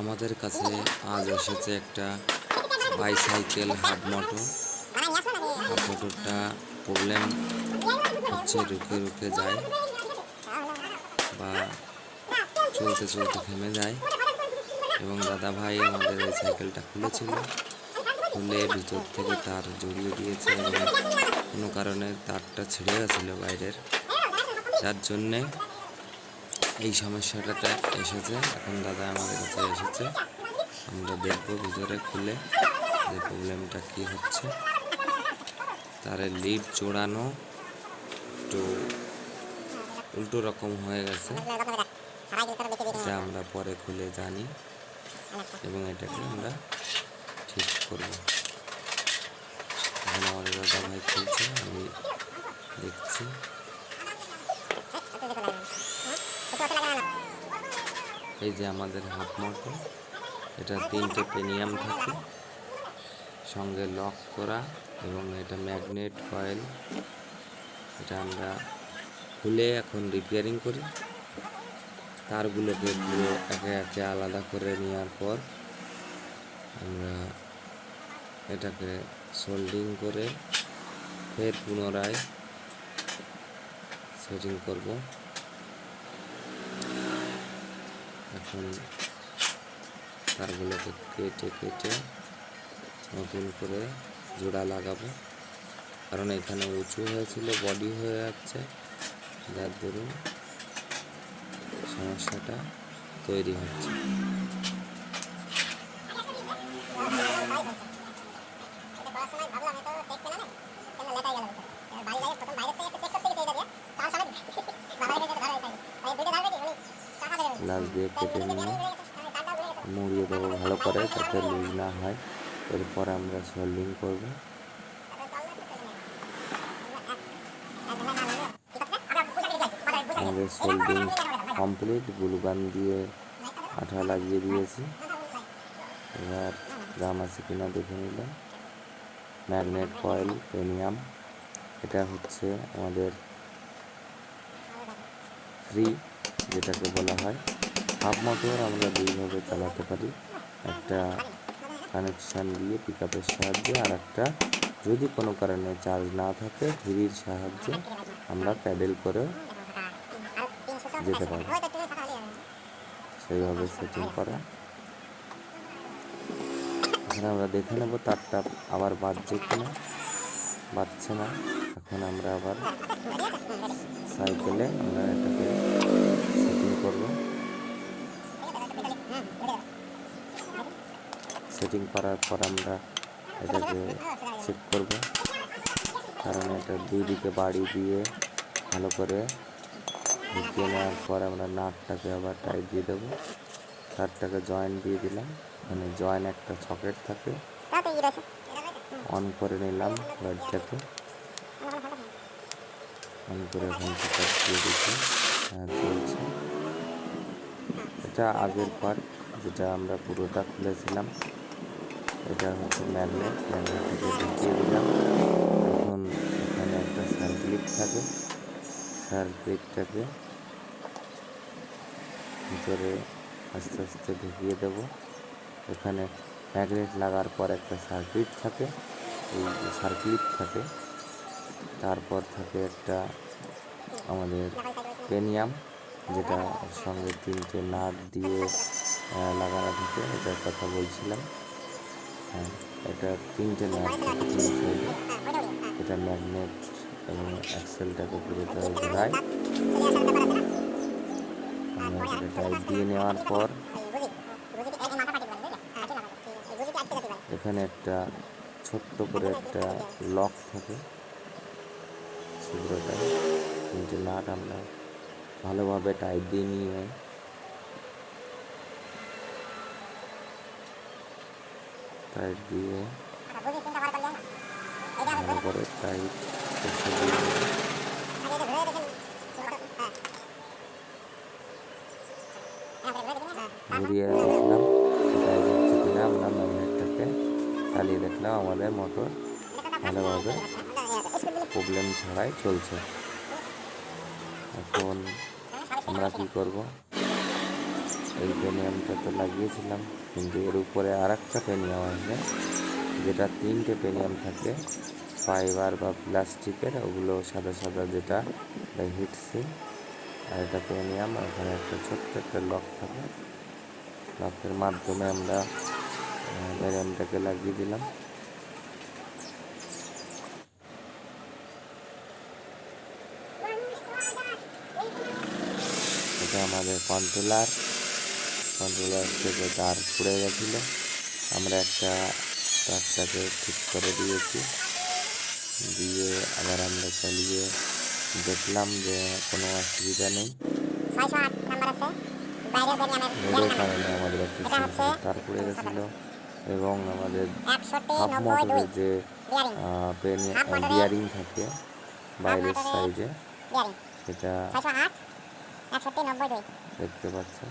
আমাদের কাছে আজ এসেছে একটা বাইসাইকেল হাফ মোটর। হাফ মোটরটা প্রবলেম হচ্ছে রুখে রুখে যায় বা চলতে চলতে থেমে যায়। এবং দাদা ভাই আমাদের এই সাইকেলটা খুলেছিল, খুলে ভিতর থেকে তার জড়িয়ে দিয়েছে এবং কোনো কারণে তারটা ছিঁড়ে গেছিল বাইরের। যার জন্যে এই সমস্যাটা এসেছে। এখন দাদা আমাদের কাছে এসেছে। আমরা দেখব ভিতরে খুলে যে প্রবলেমটা কি হচ্ছে। তার লিড জোড়ানো একটু উল্টো রকম হয়ে গেছে। এটা আমরা পরে খুলে জানি এবং এটাকে আমরা ঠিক করব। আমাদের দাদা ভাই খুলছে, আমি দেখছি। এই যে আমাদের হাফ মোটর এটা তিনটে পেনিয়াম থাকে। সঙ্গে লক করা এবং এটা ম্যাগনেট কয়েল। এটা আমরা খুলে এখন রিপেয়ারিং করি। তারগুলোকে পুরো একে একে আলাদা করে নেওয়ার পর আমরা এটাকে সোল্ডিং করে ফের পুনরায় সেটিং করব। এখন তারগুলোকে কেটে কেটে নতুন করে জোড়া লাগাবো। কারণ এখানে উঁচু হয়েছিল, বডি হয়ে যাচ্ছে। যার দরুন সমস্যাটা তৈরি হচ্ছে। লাল দিয়ে কেটে নিয়ে মুড়িয়ে দেবো ভালো করে যাতে লুজ না হয়। এরপর আমরা সোল্ডিং করব। আমাদের সোল্ডিং কমপ্লিট। গ্লুগান দিয়ে আঠা লাগিয়ে দিয়েছি। এবার দাম আছে কিনা দেখে নিলাম। ম্যাগনেট কয়েল প্রিমিয়াম এটা হচ্ছে আমাদের ফ্রি যেটাকে বলা হয়। হাফ মোটর আমরা দুইভাবে চালাতে পারি। একটা কানেকশান দিয়ে পিক আপের সাহায্যে, আর একটা যদি কোনো কারণে চার্জ না থাকে, ফ্রির সাহায্যে আমরা প্যাডেল করে যেতে পারি সেইভাবে সেটিং করা। এখন আমরা দেখে নেব তারটা আবার বাজছে কিনা বাজছে না। এখন আমরা আবার সাইকেলে আমরা এটাকে সেটিং করব। সেটিং করার পর আমরা এটাকে চেক করব। কারণ এটা দুই দিকে বাড়ি দিয়ে ভালো করে ঢুকিয়ে নেওয়ার পর আমরা নাটটাকে আবার টাইট দিয়ে দেবো। তারটাকে জয়েন্ট দিয়ে দিলাম। মানে জয়েন্ট একটা সকেট থাকে। অন করে নিলাম লাইটটাকে অন করে সকেট দিয়ে দিচ্ছি। হ্যাঁ চলছে। এটা আগের পার্ট যেটা আমরা পুরোটা খুলেছিলাম। এটা হচ্ছে ম্যাগনেট ম্যাগনেটটাকে ঢুকিয়ে দিলাম। এখন এখানে একটা সার্কিট থাকে। সার্কিটটাকে ভিতরে আস্তে আস্তে ঢুকিয়ে দেব। এখানে ম্যাগনেট লাগার পর একটা সার্কিট থাকে। এই সার্কিট থাকে, তারপর থাকে একটা আমাদের পেনিয়াম। যেটা সঙ্গে তিনটে নাট দিয়ে লাগানো থাকে, এটার কথা বলছিলাম। হ্যাঁ এটা তিনটে নাট এটা ম্যাগনেট এবং অ্যাক্সেলটাকে ঘোরায় আমরা সেটা দিয়ে নেওয়ার পর, এখানে একটা ছোট্ট করে একটা লক থাকে। ছিদ্রটায় তিনটে নাট আমরা ভালোভাবে টাইট দিয়ে নিয়ে টাইট দিয়ে টাইট দিয়ে ঘুরিয়ে দেখলাম টাইট আমরা ম্যাগনেটটাকে চালিয়ে দেখলাম আমাদের মোটর ভালোভাবে। প্রবলেম ছাড়াই চলছে। এখন আমরা কি করব? এই পেনিয়ামটা তো লাগিয়েছিলাম। কিন্তু এর উপরে আর একটা পেনিয়াম আছে, যেটা তিনটে পেনিয়াম থাকে। ফাইবার বা প্লাস্টিকের ওগুলো সাদা সাদা যেটা হিট সিম আর এটা পেনিয়াম ওখানে একটা ছোট্ট একটা লক থাকে। লকের মাধ্যমে আমরা পেনিয়ামটাকে লাগিয়ে দিলাম। এটা আমাদের কন্ট্রোলার। কন্ট্রোলার থেকে তার পুড়ে গেছিল। আমরা একটা তারটাকে ঠিক করে দিয়েছি। দিয়ে আবার আমরা চালিয়ে দেখলাম যে কোনো অসুবিধা নেই। আমাদের একটা তার পুড়ে গেছিল এবং আমাদের হাফ মোটরের যে বিয়ারিং থাকে বাইরের সাইডে সেটা দেখতে পাচ্ছেন